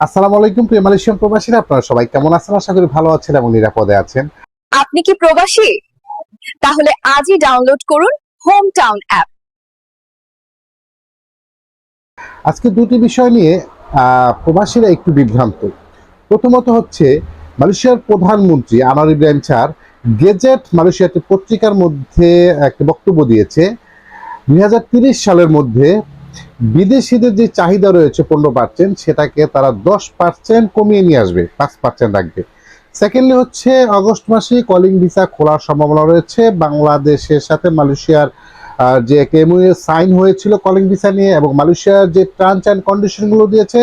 আসসালামু আলাইকুম প্রিয় মালয়েশিয়ান প্রবাসীরা আপনারা সবাই কেমন আছেন? আশা করি ভালো আছেন এবং নিরাপদে আছেন। আপনি কি প্রবাসী? তাহলে আজই ডাউনলোড করুন হোম টাউন অ্যাপ আজকে দুটি বিষয় নিয়ে আহ, প্রবাসীরা একটু বিভ্রান্ত। প্রথমত হচ্ছে মালয়েশিয়ার প্রধানমন্ত্রী আনোয়ার ইব্রাহিম চার গেজেট মালয়েশিয়া একটি পত্রিকার মধ্যে একটা বক্তব্য দিয়েছে। দুই সালের মধ্যে বিদেশিদের যে চাহিদা রয়েছে পনেরো পার্সেন্ট সেটাকে তারা দশ পার্সেন্ট কমিয়ে নিয়ে আসবে, পাঁচ পার্সেন্ট রাখবে। সেকেন্ডলি হচ্ছে, আগস্ট মাসে কলিং ভিসা খোলার সম্ভাবনা রয়েছে। বাংলাদেশের সাথে মালয়েশিয়ার যে কেমুএ সাইন হয়েছিল কলিং ভিসা নিয়ে এবং মালয়েশিয়ার যে টার্মস অ্যান্ড কন্ডিশনগুলো দিয়েছে,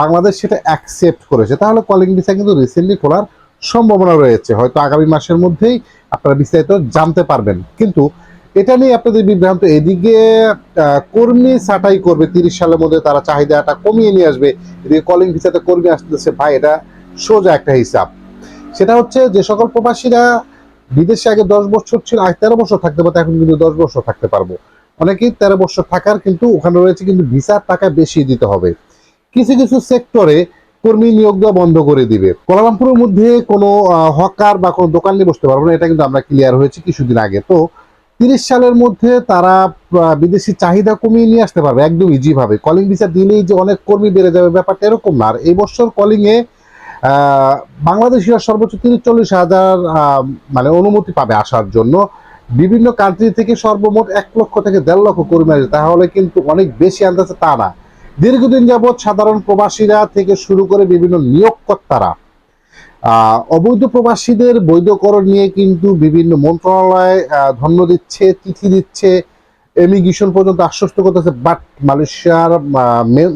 বাংলাদেশ সেটা অ্যাকসেপ্ট করেছে। তাহলে কলিং ভিসা কিন্তু রিসেন্টলি খোলার সম্ভাবনা রয়েছে। হয়তো আগামী মাসের মধ্যেই আপনারা বিস্তারিত জানতে পারবেন। কিন্তু এটা নিয়ে আপনাদের বিভ্রান্ত। এদিকে কর্মী ছাঁটাই করবে তিরিশ সালের মধ্যে, তারা চাহিদাটা কমিয়ে নিয়ে আসবে। এদিকে কলিং ভিসাতে কর্মী আসতেছে, ভাই, এটা সোজা একটা হিসাব। সেটা হচ্ছে যে সকল প্রবাসীরা বিদেশে আগে দশ বছর ছিল আগে তেরো বছর থাকতে পারতো এখন কিন্তু দশ বছর থাকতে পারব। অনেকেই তেরো বছর থাকার, কিন্তু ওখানে রয়েছে কিন্তু ভিসার টাকা বেশি দিতে হবে। কিছু কিছু সেক্টরে কর্মী নিয়োগ দেওয়া বন্ধ করে দিবে। কোলালামপুরের মধ্যে কোনো হকার বা কোনো দোকান নিয়ে বসতে পারব না, এটা কিন্তু আমরা ক্লিয়ার হয়েছে কিছুদিন আগে। তো তিরিশ সালের মধ্যে তারা বিদেশি চাহিদা কমিয়ে নিয়ে আসতে পারবে একদম ইজি ভাবে। কলিং ভিসা দিলেই যে অনেক কর্মী বেড়ে যাবে, ব্যাপারটা এরকম না। আর এই বছর কলিং এ বাংলাদেশিরা সর্বোচ্চ তিরিশ চল্লিশ হাজার মানে অনুমতি পাবে আসার জন্য। বিভিন্ন কান্ট্রি থেকে সর্বমোট এক লক্ষ থেকে দেড় লক্ষ কর্মী আসবে। তাহলে কিন্তু অনেক বেশি আনতেছে তা না। দীর্ঘদিন যাবৎ সাধারণ প্রবাসীরা থেকে শুরু করে বিভিন্ন নিয়োগকর্তারা অবৈধ প্রবাসীদের বৈধকরণ নিয়ে কিন্তু বিভিন্ন মন্ত্রণালয় ধন্য দিচ্ছে, চিঠি দিচ্ছে এমিগ্রেশন পর্যন্ত আশ্বস্ত করতেছে। বাট মালয়েশিয়ার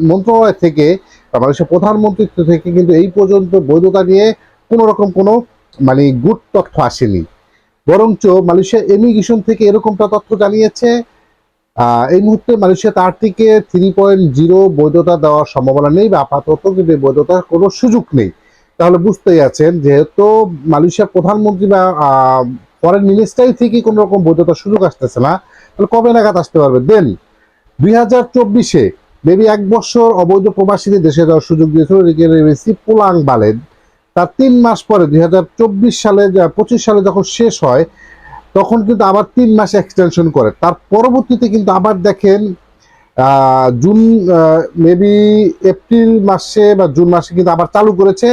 মন্ত্রণালয় থেকে, বা মালয়েশিয়ার প্রধানমন্ত্রী থেকে কিন্তু এই পর্যন্ত বৈধতা নিয়ে কোনো রকম কোনো মানে গুড তথ্য আসেনি। বরঞ্চ মালয়েশিয়া এমিগ্রেশন থেকে এরকমটা তথ্য জানিয়েছে। এই মুহূর্তে মালয়েশিয়া তার থেকে থ্রি পয়েন্ট জিরো বৈধতা দেওয়ার সম্ভাবনা নেই বা আপাতত কিন্তু বৈধতার কোনো সুযোগ নেই। তাহলে বুঝতেই আছেন, যেহেতু মালয়েশিয়ার প্রধানমন্ত্রী বা ফরেন মিনিস্টারি থেকে কোনো রকম বৈধতার সুযোগ আসতেছে না, তাহলে কবে নাগাদ আসতে পারবে? দেন দুই হাজার চব্বিশে মেবি এক বছর অবৈধ প্রবাসীদের দেশে যাওয়ার সুযোগ দিয়েছিল রেসি পুলাং বালেন তার তিন মাস পরে, দুই হাজার চব্বিশ সালে পঁচিশ সালে যখন শেষ হয়, তখন কিন্তু আবার তিন মাস এক্সটেনশন করে। তার পরবর্তীতে কিন্তু আবার দেখেন জুন মেবি এপ্রিল মাসে বা জুন মাসে কিন্তু আবার চালু করেছে।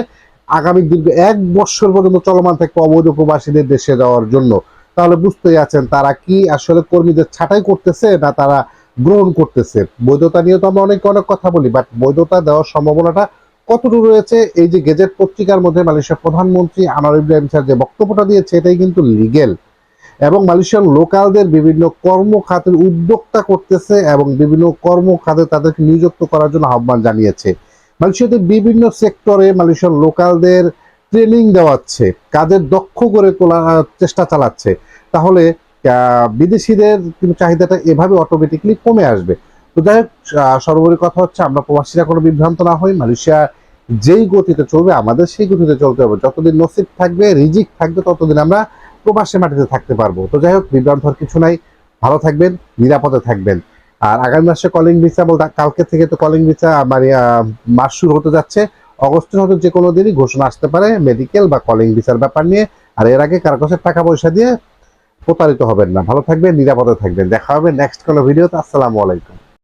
আগামী দীর্ঘ এক বছর পর্যন্ত চলমান থাকবে অবৈধ প্রবাসীদের দেশে যাওয়ার জন্য। তাহলে বুঝতেই আছেন, তারা কি আসলে কর্মীদের ছাঁটাই করতেছে না তারা গ্রহণ করতেছে? বৈধতা নিয়ে তো আমরা অনেক অনেক কথা বলি বাট বৈধতা দেওয়ার সম্ভাবনাটা কতটুকু রয়েছে? এই যে গেজেট পত্রিকার মধ্যে মালয়েশিয়ার প্রধানমন্ত্রী আনোয়ার ইব্রাহিম স্যার যে বক্তব্যটা দিয়েছে, এটাই কিন্তু লিগেল এবং মালয়েশিয়ার লোকালদের বিভিন্ন কর্মখাতের উদ্যোক্তা করতেছে এবং বিভিন্ন কর্মখাতে তাদেরকে নিযুক্ত করার জন্য আহ্বান জানিয়েছে। মালয়েশিয়াতে বিভিন্ন সেক্টরে মালয়েশিয়ার লোকালদের ট্রেনিং দেওয়াচ্ছে, কাজের দক্ষ করে তোলার চেষ্টা চালাচ্ছে। তাহলে বিদেশিদের কিন্তু চাহিদাটা এভাবে অটোমেটিকলি কমে আসবে। তো যাই হোক সর্বোপরি কথা হচ্ছে, আমরা প্রবাসীরা কোনো বিভ্রান্ত না হই। মালয়েশিয়া যেই গতিতে চলবে, আমাদের সেই গতিতে চলতে হবে। যতদিন নসিব থাকবে, রিজিক থাকবে, ততদিন আমরা প্রবাসী মাটিতে থাকতে পারব। তো যাই হোক, বিভ্রান্ত কিছু নাই। ভালো থাকবেন, নিরাপদে থাকবেন। আর আগামী মাসে কলিং ভিসা বলতে কালকে থেকে তো কলিং ভিসা মানে মাস শুরু হতে যাচ্ছে। অগস্টের হয়তো যে কোনো দিনই ঘোষণা আসতে পারে মেডিকেল বা কলিং ভিসার ব্যাপার নিয়ে। আর এর আগে কারও কাছে টাকা পয়সা দিয়ে প্রতারিত হবেন না। ভালো থাকবেন, নিরাপদে থাকবেন। দেখা হবে নেক্সট কোনো ভিডিওতে। আসসালামু আলাইকুম।